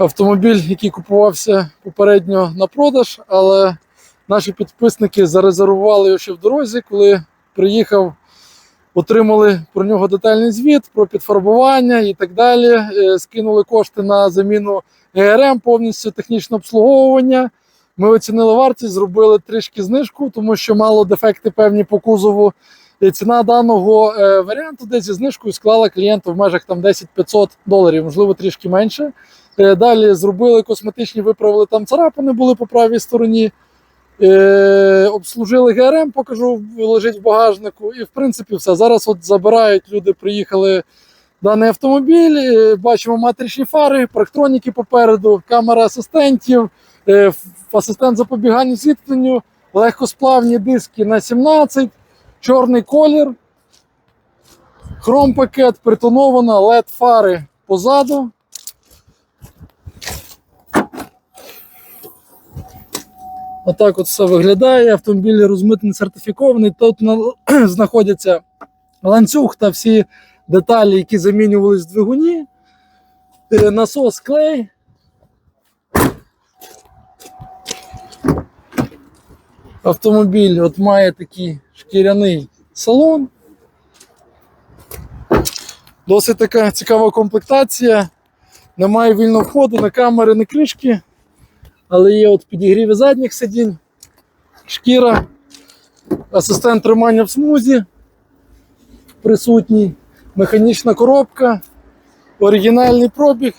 автомобіль, який купувався попередньо на продаж, але наші підписники зарезервували його ще в дорозі, коли приїхав. Отримали про нього детальний звіт, про підфарбування і так далі. Е, Скинули кошти на заміну ГРМ, повністю технічне обслуговування. Ми оцінили вартість, зробили трішки знижку, тому що мало дефекти певні по кузову. І ціна даного е, варіанту десь зі знижкою склала клієнту в межах там 10-500 доларів, можливо, трішки менше. Е, далі зробили косметичні, виправили там царапини, були по правій стороні. Е, обслужили ГРМ, покажу, лежить в багажнику. І в принципі все. Зараз от забирають люди, приїхали даний автомобіль. е, Бачимо матричні фари, парктроніки попереду, камера асистентів, е, асистент запобігання зіткненню, легкосплавні диски на 17, чорний колір, хром-пакет, притонована, LED фари позаду. Отак от все виглядає. Автомобіль розмитний сертифікований. Тут на- знаходяться ланцюг та всі деталі, які замінювались в двигуні. Е, Насос клей. Автомобіль от має такий шкіряний салон. Досить така цікава комплектація. Немає вільного входу, на камери, на кришки. Але є от підігріви задніх сидінь, шкіра, асистент тримання в смузі присутній, механічна коробка, оригінальний пробіг,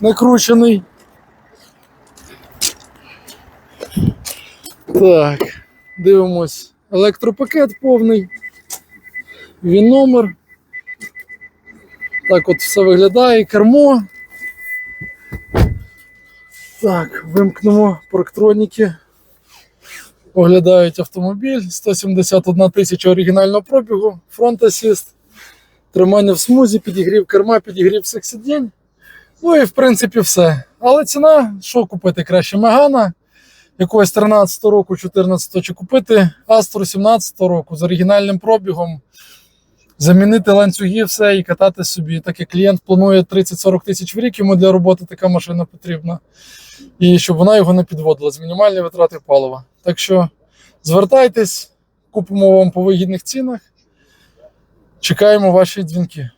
накручений. Так, дивимось. Електропакет повний. Він номер. Так от все виглядає, кермо. Так, вимкнемо парктроніки. Оглядають автомобіль. 171 тисяча оригінального пробігу, фронт асіст, тримання в смузі, підігрів керма, підігрів всіх сидінь. Ну і в принципі все. Але ціна, що купити краще? Мегана якогось 13 року, 14 чи купити Астру 17 року з оригінальним пробігом. Замінити ланцюги, все і катати собі. Так як клієнт планує 30-40 тисяч в рік, йому для роботи така машина потрібна. І щоб вона його не підводила з мінімальної витрати палива. Так що звертайтесь, купимо вам по вигідних цінах. Чекаємо ваші дзвінки.